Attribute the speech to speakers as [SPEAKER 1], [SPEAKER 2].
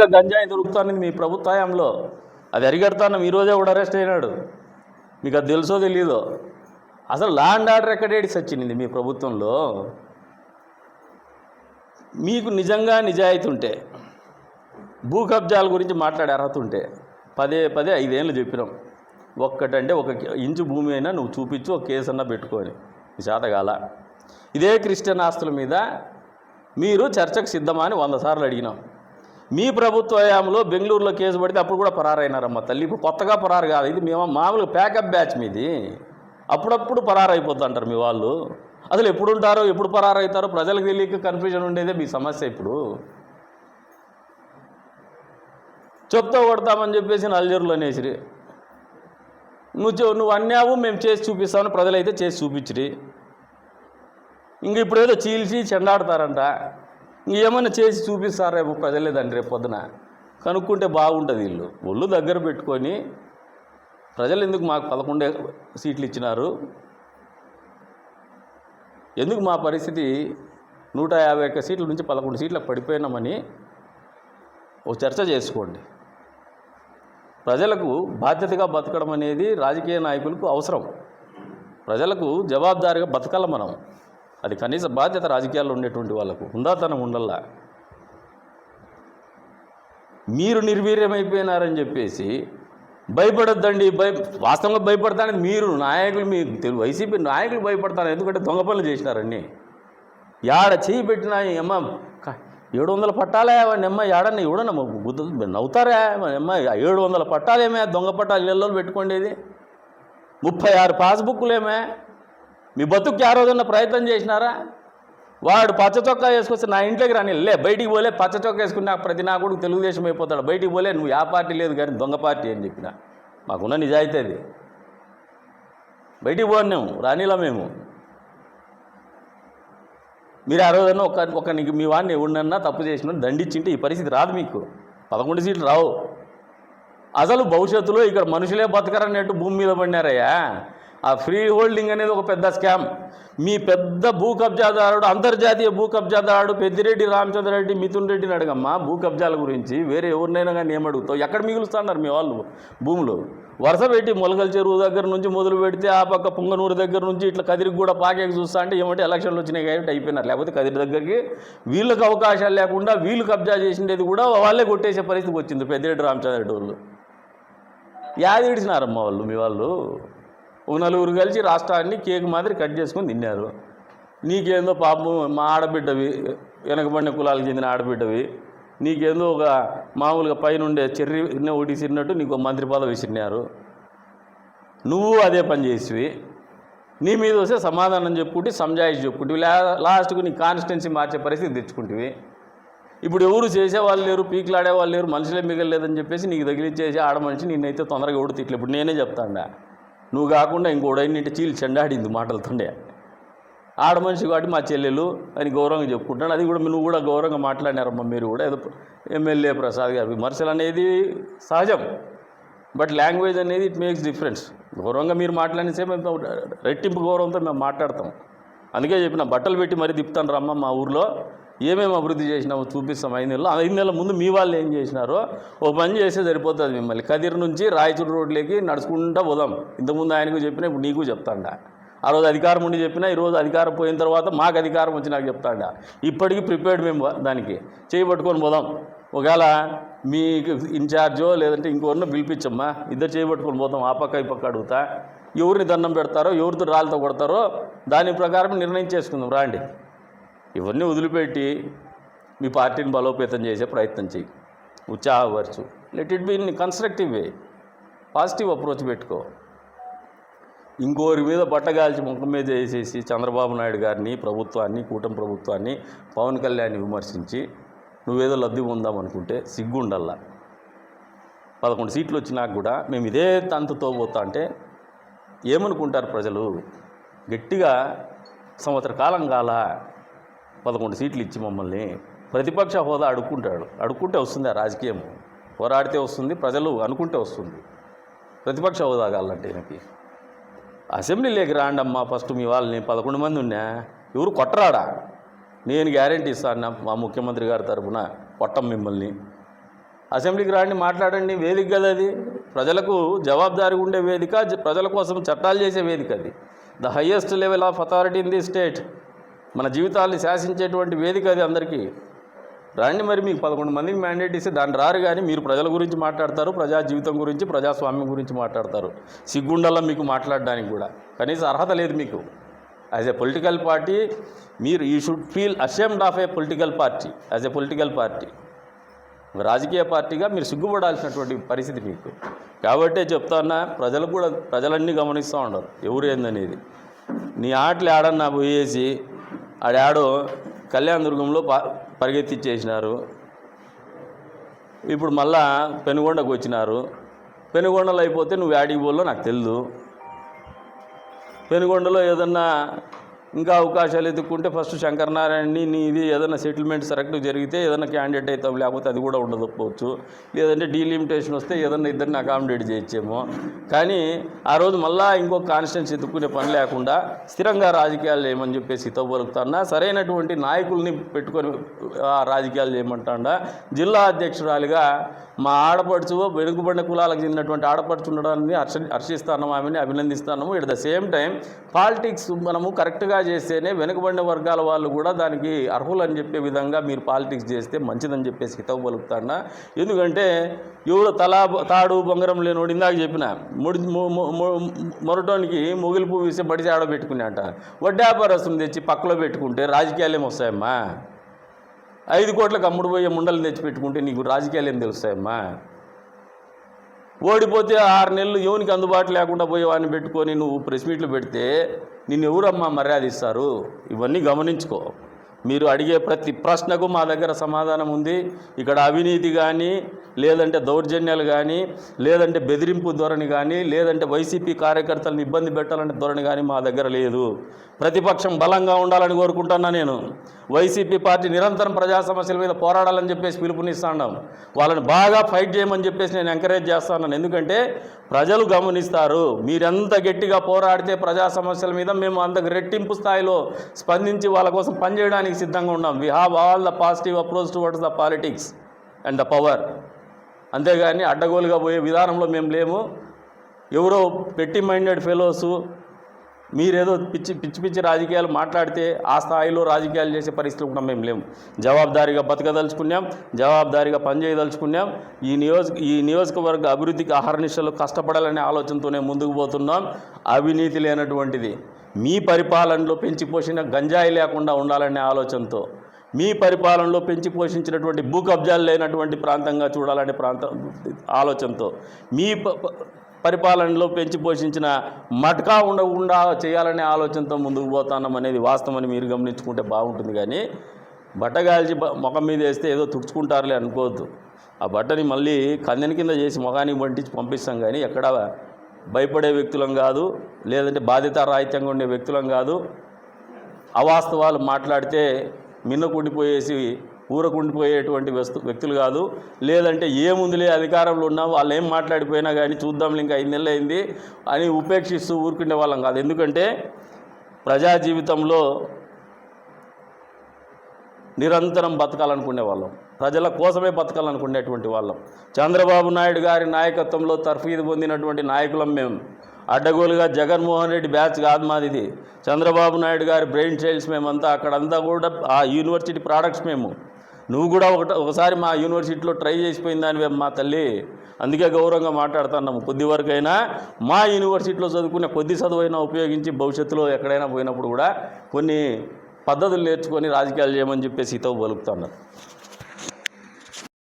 [SPEAKER 1] విచ్చలవిడిగా గంజాయి దొరుకుతానని మీ ప్రభుత్వంలో అది అరిగడతాను ఈరోజే కూడా అరెస్ట్ అయినాడు. మీకు అది తెలుసో తెలీదో? అసలు లా అండ్ ఆర్డర్ ఎక్కడేడి సచ్చింది మీ ప్రభుత్వంలో? మీకు నిజంగా నిజాయితీ ఉంటే భూ కబ్జాల గురించి మాట్లాడే అర్హత ఉంటే పదే పదే ఐదేళ్ళు చెప్పినాం. ఒక్కటంటే ఒక ఇంచు భూమి అయినా నువ్వు చూపించు ఒక కేసు అన్నా పెట్టుకొని నీ చేతగాల ఇదే క్రిస్టియన్ ఆస్తుల మీద మీరు చర్చకు సిద్ధమా అని వంద సార్లు అడిగినాం. మీ ప్రభుత్వ హయాంలో బెంగళూరులో కేసు పడితే అప్పుడు కూడా పరారైనారమ్మ తల్లి. ఇప్పుడు కొత్తగా పరారు కాదు. ఇది మేము మామూలుగా ప్యాకప్ బ్యాచ్ మీది. అప్పుడప్పుడు పరారు అంటారు మీ వాళ్ళు. అసలు ఎప్పుడు ఉంటారో ఎప్పుడు పరారైతారో ప్రజలకు తెలియక కన్ఫ్యూజన్ ఉండేదే మీ సమస్య ఇప్పుడు. చెప్తా కొడతామని చెప్పేసి నల్జరులు అనేసిరి. నువ్వు నువ్వు అన్నావు మేము చేసి చూపిస్తామని ప్రజలైతే చేసి చూపించిరి. ఇంక ఇప్పుడు ఏదో చీల్చి చెండాడతారంట. ఏమైనా చేసి చూపిస్తారేమో ప్రజలే దాన్ని రేపు పొద్దున. కనుక్కుంటే బాగుంటుంది వీళ్ళు ఒళ్ళు దగ్గర పెట్టుకొని ప్రజలు ఎందుకు మాకు పదకొండే సీట్లు ఇచ్చినారు? ఎందుకు మా పరిస్థితి నూట యాభై ఒక్క సీట్ల నుంచి పదకొండు సీట్లకు పడిపోయినామని ఒక చర్చ చేసుకోండి. ప్రజలకు బాధ్యతగా బతకడం అనేది రాజకీయ నాయకులకు అవసరం. ప్రజలకు జవాబుదారీగా బతకాల మనం. అది కనీస బాధ్యత రాజకీయాల్లో ఉండేటువంటి వాళ్ళకు హుందాతనం ఉండల్లా. మీరు నిర్వీర్యమైపోయినారని చెప్పేసి భయపడొద్దండి భయ వాస్తవంగా భయపడతానని మీరు నాయకులు మీ తెలు- వైసీపీ నాయకులు భయపడతారు ఎందుకంటే దొంగ పనులు చేసినారన్నీ. యాడ చేయి పెట్టినా అమ్మ ఏడు వందల పట్టాలే అమ్మ యాడన్న ఎవడన్న గుద్ద నవ్వుతారా అమ్మ ఏడు వందల పట్టాలేమే దొంగ పట్టాలు ఇళ్ళలో పెట్టుకోండేది. ముప్పై ఆరు పాస్బుక్లేమే మీ బతుకు ఆ రోజున ప్రయత్నం చేసినారా? వాడు పచ్చ చొక్కా వేసుకొస్తే నా ఇంట్లోకి రాని లే బయటికి పోలే పచ్చ చొక్కా వేసుకుని ప్రతి నా కొడుకు తెలుగుదేశం అయిపోతాడు. బయటికి పోలే నువ్వు ఆ పార్టీ లేదు కానీ దొంగ పార్టీ అని చెప్పిన. మాకున్న నిజాయితీ అది. బయటికి పోన్నాము రానిలా మేము. మీరు ఆ రోజున ఒక ఒక మీ వాడిని ఎవడినన్నా తప్పు చేసిన దండించింటే ఈ పరిస్థితి రాదు మీకు. పదకొండు సీట్లు రావు. అసలు భవిష్యత్తులో ఇక్కడ మనుషులే బతకరన్నట్టు భూమి మీద పడినారయ్యా. ఆ ఫ్రీ హోల్డింగ్ అనేది ఒక పెద్ద స్కామ్. మీ పెద్ద భూ కబ్జాదారుడు అంతర్జాతీయ భూ కబ్జాదారుడు పెద్దిరెడ్డి రామచంద్రరెడ్డి మిథున్ రెడ్డిని అడగమ్మా. భూ కబ్జాల గురించి వేరే ఎవరినైనా కానీ ఏమడుగుతావు ఎక్కడ మిగులుస్తున్నారు మీ వాళ్ళు భూములు? వరుస పెట్టి మొలకల చెరువు దగ్గర నుంచి మొదలు పెడితే ఆ పక్క పుంగనూరు దగ్గర నుంచి ఇట్లా కదిరికి కూడా పాకేకి చూస్తా అంటే ఏమంటే ఎలక్షన్లు వచ్చినాయి కాబట్టి అయిపోయినారు. లేకపోతే కదిరి దగ్గరికి వీళ్ళకి అవకాశాలు లేకుండా వీళ్ళు కబ్జా చేసిండేది కూడా వాళ్ళే కొట్టేసే పరిస్థితి వచ్చింది పెద్దిరెడ్డి రామచంద్రరెడ్డి వాళ్ళు. యాది విడిచినారమ్మ వాళ్ళు మీ వాళ్ళు? ఒక నలుగురు కలిసి రాష్ట్రాన్ని కేక్ మాదిరి కట్ చేసుకొని తిన్నారు. నీకేందో పాపం మా ఆడబిడ్డవి వెనకబడిన కులాలకు చెందిన ఆడబిడ్డవి. నీకేందో ఒక మామూలుగా పైనుండే చెర్రి ఒకటి ఇసిరినట్టు నీకు మంత్రి పదవి ఇసిరినారు నువ్వు అదే పని చేసివి. నీ మీద వస్తే సమాధానం చెప్పుకుంటే సంజాయిషి చెప్పుకుంటే లాస్ట్కు నీ కాన్స్టిట్యున్సీ మార్చే పరిస్థితి తెచ్చుకుంటివి. ఇప్పుడు ఎవరు చేసేవాళ్ళు లేరు పీకులాడే వాళ్ళు లేరు మనుషులే మిగలలేదని చెప్పేసి నీకు తగిలిచ్చేసి ఆడ మనిషి నిన్నైతే తొందరగా ఎవడు తిట్లు ఇప్పుడు నేనే చెప్తాండా. నువ్వు కాకుండా ఇంకోడైనింటి చీలి చెండాడింది మాటలతోనే ఆడ మనిషి కాబట్టి మా చెల్లెలు అని గౌరవంగా చెప్పుకుంటాను. అది కూడా నువ్వు కూడా గౌరవంగా మాట్లాడినారమ్మా మీరు కూడా. ఏదో ఎమ్మెల్యే ప్రసాద్ గారు. విమర్శలు అనేది సహజం. బట్ లాంగ్వేజ్ అనేది ఇట్ మేక్స్ డిఫరెన్స్. గౌరవంగా మీరు మాట్లాడిన మేము రెట్టింపు గౌరవంతో మేము మాట్లాడతాం. అందుకే చెప్పిన బట్టలు పెట్టి మరీ తిప్పుతాను రమ్మ మా ఊర్లో. ఏమేమి అభివృద్ధి చేసినామో చూపిస్తాం ఐదు నెలలు ఐదు నెలల ముందు మీ వాళ్ళు ఏం చేసినారో ఓ పని చేస్తే సరిపోతుంది మిమ్మల్ని. కదిరి నుంచి రాయచూరు రోడ్లోకి నడుచుకుంటా పోదాం. ఇంతకుముందు ఆయనకు చెప్పినా ఇప్పుడు నీకు చెప్తాండ. ఆ రోజు అధికారం ఉండి చెప్పినా ఈరోజు అధికారం పోయిన తర్వాత మాకు అధికారం వచ్చి నాకు చెప్తాడా. ఇప్పటికీ ప్రిపేర్డ్ మేము దానికి. చేయి పట్టుకొని పోదాం. ఒకవేళ మీకు ఇన్ఛార్జో లేదంటే ఇంకోరినో పిలిపించమ్మా. ఇద్దరు చేయబట్టుకొని పోతాం. ఆ పక్క ఈ పక్క అడుగుతా. ఎవరిని దండం పెడతారో ఎవరితో రాళ్ళతో కొడతారో దాని ప్రకారం నిర్ణయం చేసుకుందాం రాండి. ఇవన్నీ వదిలిపెట్టి మీ పార్టీని బలోపేతం చేసే ప్రయత్నం చేయి ఉత్సాహపరచు let it be in constructive way positive approach పెట్టుకో. ఇంకోరి మీద బట్టగాల్చి ముఖం మీద వేసేసి చంద్రబాబు నాయుడు గారిని ప్రభుత్వాన్ని కూటమి ప్రభుత్వాన్ని పవన్ కళ్యాణ్ని విమర్శించి నువ్వేదో లబ్ధి పొందాం అనుకుంటే సిగ్గుండల్లా. పదకొండు సీట్లు వచ్చినాక కూడా మేము ఇదే తంతుతో పోతా అంటే ఏమనుకుంటారు ప్రజలు? గట్టిగా సంవత్సర కాలం కాల పదకొండు సీట్లు ఇచ్చి మమ్మల్ని ప్రతిపక్ష హోదా అడుక్కుంటాడు. అడుక్కుంటే వస్తుంది ఆ రాజకీయం. పోరాడితే వస్తుంది ప్రజలు అనుకుంటే వస్తుంది. ప్రతిపక్ష హోదా కావాలంటే ఈయనకి. అసెంబ్లీలోకి రాండమ్మా ఫస్ట్ మీ వాళ్ళని. పదకొండు మంది ఉన్నా ఎవరు కొట్టరాడా? నేను గ్యారంటీ ఇస్తాను మా ముఖ్యమంత్రి గారి తరఫున కొట్టం మిమ్మల్ని. అసెంబ్లీకి రాండి మాట్లాడండి వేదిక కదా అది. ప్రజలకు జవాబుదారి ఉండే వేదిక ప్రజల కోసం చట్టాలు చేసే వేదిక అది. The highest level of authority in the state మన జీవితాల్ని శాసించేటువంటి వేదిక అది అందరికీ. రండి మరి మీకు పదకొండు మందికి మ్యాండేట్ ఇస్తే దాన్ని రారు కానీ మీరు ప్రజల గురించి మాట్లాడతారు ప్రజా జీవితం గురించి ప్రజాస్వామ్యం గురించి మాట్లాడతారు. సిగ్గుండల్లో మీకు మాట్లాడడానికి కూడా. కనీసం అర్హత లేదు మీకు. యాజ్ ఎ పొలిటికల్ పార్టీ మీరు you should feel ashamed of a political party as a political party రాజకీయ పార్టీగా మీరు సిగ్గుపడాల్సినటువంటి పరిస్థితి మీకు. కాబట్టే చెప్తాన్నా ప్రజలు కూడా ప్రజలన్నీ గమనిస్తూ ఉండరు. ఎవరు ఏందనేది. నీ ఆటలు ఆడన్నా పోయేసి ఆడాడో కళ్యాణ దుర్గంలో ప పరిగెత్తిచ్చేసినారు. ఇప్పుడు మళ్ళా పెనుగొండకు వచ్చినారు. పెనుగొండలో అయిపోతే నువ్వు యాడికి పోలో నాకు తెలియదు పెనుగొండలో ఏదన్నా ఇంకా అవకాశాలు ఎదుక్కుంటే ఫస్ట్ శంకరనారాయణని నీ ఇది ఏదైనా సెటిల్మెంట్ కరెక్ట్ జరిగితే ఏదైనా క్యాండిడేట్ అవుతాం లేకపోతే అది కూడా ఉండకపోవచ్చు లేదంటే డీలిమిటేషన్ వస్తే ఏదైనా ఇద్దరిని అకామిడేట్ చేయొచ్చేమో కానీ ఆ రోజు మళ్ళా ఇంకొక కాన్స్టిట్యూన్స్ ఎదుక్కునే పని లేకుండా స్థిరంగా రాజకీయాలు చేయమని చెప్పేసి హితవు పలుకుతాన్నా సరైనటువంటి నాయకుల్ని పెట్టుకొని రాజకీయాలు చేయమంటాడా? జిల్లా అధ్యక్షురాలిగా మా ఆడపడుచు వెనుకబడిన కులాలకు చెందినటువంటి ఆడపడుచు ఉండడాన్ని హర్ష హర్షిస్తాను ఆమెని అభినందిస్తాను at the same time politics మనము కరెక్ట్గా చేస్తేనే వెనుకబడిన వర్గాల వాళ్ళు కూడా దానికి అర్హులు అని చెప్పే విధంగా మీరు పాలిటిక్స్ చేస్తే మంచిదని చెప్పేసి హితవు పలుకుతాడా ఎందుకంటే ఎవడు తలా తాడు బొంగరం లేనివాడు ఇందాక చెప్పిన ముడి మొరటోనికి మొగిలి పువ్వు వేసి బడిసి ఆడబెట్టుకునేట వడ్డాపారస్తుని తెచ్చి పక్కలో పెట్టుకుంటే రాజకీయాలు ఏమి వస్తాయమ్మా? ఐదు కోట్లకు అమ్ముడు పోయే ముండలు తెచ్చి పెట్టుకుంటే నీకు రాజకీయాలు ఏం తెలుస్తాయమ్మా? ఓడిపోతే ఆరు నెలలు యోనికి అందుబాటు లేకుండా పోయే వాడిని పెట్టుకొని నువ్వు ప్రెస్ మీట్లు పెడితే నిన్ను ఎవరమ్మా మర్యాద ఇస్తారు ఇవన్నీ గమనించుకో. మీరు అడిగే ప్రతి ప్రశ్నకు మా దగ్గర సమాధానం ఉంది. ఇక్కడ అవినీతి కానీ లేదంటే దౌర్జన్యాలు కానీ లేదంటే బెదిరింపు ధోరణి కానీ లేదంటే వైసీపీ కార్యకర్తలను ఇబ్బంది పెట్టాలనే ధోరణి కానీ మా దగ్గర లేదు. ప్రతిపక్షం బలంగా ఉండాలని కోరుకుంటున్నా నేను. వైసీపీ పార్టీ నిరంతరం ప్రజా సమస్యల మీద పోరాడాలని చెప్పేసి పిలుపునిస్తున్నాం వాళ్ళని బాగా ఫైట్ చేయమని చెప్పేసి నేను ఎంకరేజ్ చేస్తున్నాను ఎందుకంటే ప్రజలు గమనిస్తారు మీరెంత గట్టిగా పోరాడితే ప్రజా సమస్యల మీద మేము అంత రెట్టింపు స్థాయిలో స్పందించి వాళ్ళ కోసం పనిచేయడానికి సిద్ధంగా ఉన్నాం. We have all the positive approach towards the politics and the power అంతేగాని అడ్డగోలుగా పోయే విధానంలో మేము లేము. ఎవరో పెట్టి మైండెడ్ ఫెలోసు మీరేదో పిచ్చి పిచ్చి పిచ్చి రాజకీయాలు మాట్లాడితే ఆ స్థాయిలో రాజకీయాలు చేసే పరిస్థితులు కూడా మేము లేము. జవాబుదారీగా బతకదలుచుకున్నాం. జవాబుదారీగా పనిచేయదలుచుకున్నాం. ఈ నియోజక ఈ నియోజకవర్గ అభివృద్ధికి అహర్నిశలు కష్టపడాలనే ఆలోచనతోనే ముందుకు పోతున్నాం. అవినీతి లేనటువంటిది. మీ పరిపాలనలో పెంచి పోషిన గంజాయి లేకుండా ఉండాలనే ఆలోచనతో మీ పరిపాలనలో పెంచి పోషించినటువంటి భూ కబ్జాలు లేనటువంటి ప్రాంతంగా చూడాలనే ప్రాంతం ఆలోచనతో మీ పరిపాలనలో పెంచి పోషించిన మటకా ఉండకుండా చేయాలనే ఆలోచనతో ముందుకు పోతున్నాం అనేది వాస్తవమని మీరు గమనించుకుంటే బాగుంటుంది కానీ బట్టగాల్చి ముఖం మీద వేస్తే ఏదో తుడుచుకుంటారులే అనుకోవద్దు. ఆ బట్టని మళ్ళీ కందెని కింద చేసి ముఖానికి పంటించి పంపిస్తాం కానీ ఎక్కడ భయపడే వ్యక్తులం కాదు లేదంటే బాధ్యతారాహిత్యంగా ఉండే వ్యక్తులం కాదు. అవాస్తవాలు మాట్లాడితే మిన్నకుండిపోయేసి ఊరకుండిపోయేటువంటి వస్తు వ్యక్తులు కాదు. లేదంటే ఏముందిలే అధికారంలో ఉన్నా వాళ్ళు ఏం మాట్లాడిపోయినా కానీ చూద్దాంలే ఇంకా ఐదు నెలలు అయింది అని ఉపేక్షిస్తూ ఊరుకునే వాళ్ళం కాదు. ఎందుకంటే ప్రజా జీవితంలో నిరంతరం బతకాలనుకునే వాళ్ళం. ప్రజల కోసమే బతకాలనుకునేటువంటి వాళ్ళం. చంద్రబాబు నాయుడు గారి నాయకత్వంలో తర్ఫీదు పొందినటువంటి నాయకులం మేము. అడ్డగోలుగా జగన్మోహన్ రెడ్డి బ్యాచ్ కాదు మాది ఇది చంద్రబాబు నాయుడు గారి బ్రెయిన్ చైల్డ్స్ మేమంతా అక్కడంతా కూడా ఆ యూనివర్సిటీ ప్రోడక్ట్స్ మేము. నువ్వు కూడా ఒకట ఒకసారి మా యూనివర్సిటీలో ట్రై చేసిపోయింది దానివే మా తల్లి. అందుకే గౌరవంగా మాట్లాడుతున్నాము కొద్ది వరకైనా మా యూనివర్సిటీలో చదువుకునే కొద్ది చదువైనా ఉపయోగించి భవిష్యత్తులో ఎక్కడైనా పోయినప్పుడు కూడా కొన్ని పద్ధతులు నేర్చుకొని రాజకీయాలు చేయమని చెప్పేసి ఇతో పలుకుతున్నారు